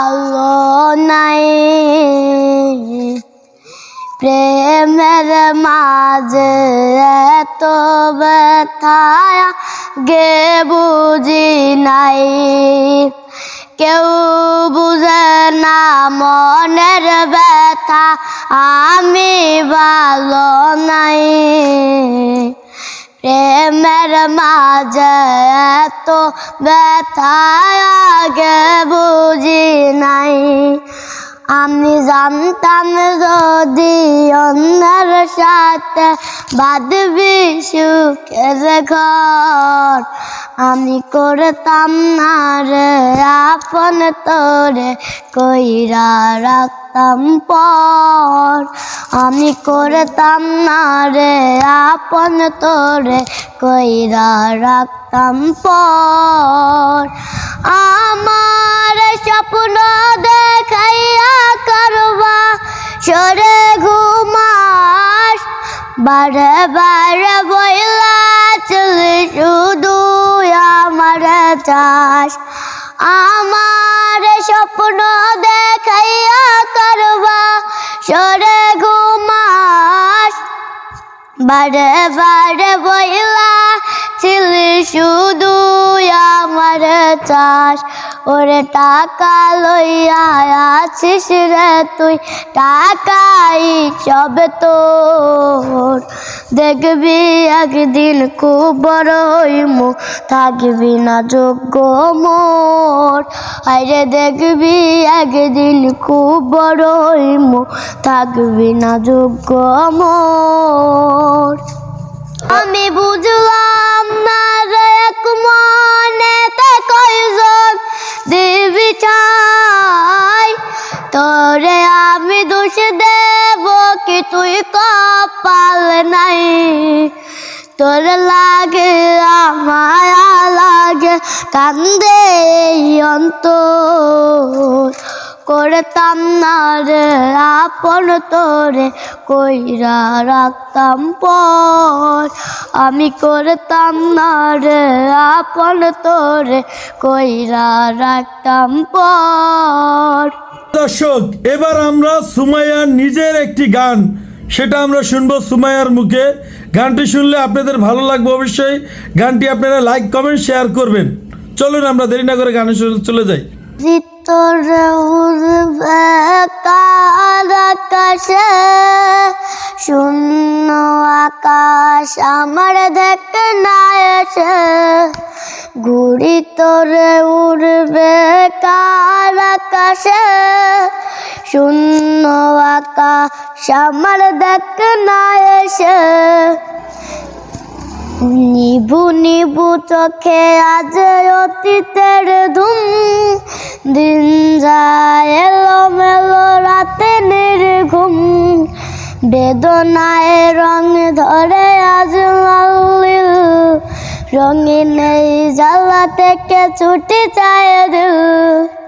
ভালো নাই প্রেমের মাঝে এত ব্যথায় গে বুঝি নাই। কেউ বুঝে না মনের ব্যথা, আমি ভালো নাই। প্রেমের মাঝে এত ব্যথা আগে বুঝি নাই। আমি জানতাম যদি সাথে বাঁধবি সুখের ঘর। আমি করতাম না রে, আপন তোরে কইরা রাখতাম পর। আমি করতাম না রে, আপন তোরে কইরা রাখতাম পর। আমার স্বপ্ন দেখাইয়া বারে বারে বইলা চলে শুধু আমার চাষ। আমার স্বপ্ন দেখাইয়া করবা, সরে ঘুমাস। বারে বারে বইলা ছিলি শুধু আমার চাষ। ওরে টাকা লইয়া আছিস রে তুই, টাকাই সব তোর। দেখবি একদিন খুব বড় হইমু, থাকবি না যোগ্য মোর। আরে দেখবি একদিন খুব বড় হইমু, থাকবি না যোগ্য মোর। আমি বুঝলাম না রে এক মনেতে কয়জন দিবি চাই। তোরে আমি দোষ দেব কি তুই কপাল নাই। তোর লাগে, আমায়া লাগে, কান্দে অন্তর। করতাম না রে আপন তোরে কইরা রাখতাম পর। আমি করতাম না রে আপন তোরে কইরা রাখতাম পর। দর্শক এবার আমরা সুমাইয়ার নিজের একটি গান সেটা আমরা শুনব সুমাইয়ার মুখে। গানটি শুনলে আপনাদের ভালো লাগবে অবশ্যই। গানটি আপনারা লাইক কমেন্ট শেয়ার করবেন। চলুন আমরা দেরি না করে গানে চলে- চলে যাই। আকাশে শূন্য আকাশ আমার দেখ না এসে। ঘুড়ি তোরে উড়বে কার আকাশে শূন্য আকাশ আমার দেখ না এসে। নিবু নিবু চোখে আজ অতীতের ধুম। দিন যায় এলো মেলো রাতে নির্ঘুম। বেদনায় রং ধরে আজ মাল্লিল। রঙিন এই জ্বালা থেকে ছুটি চায় দিল।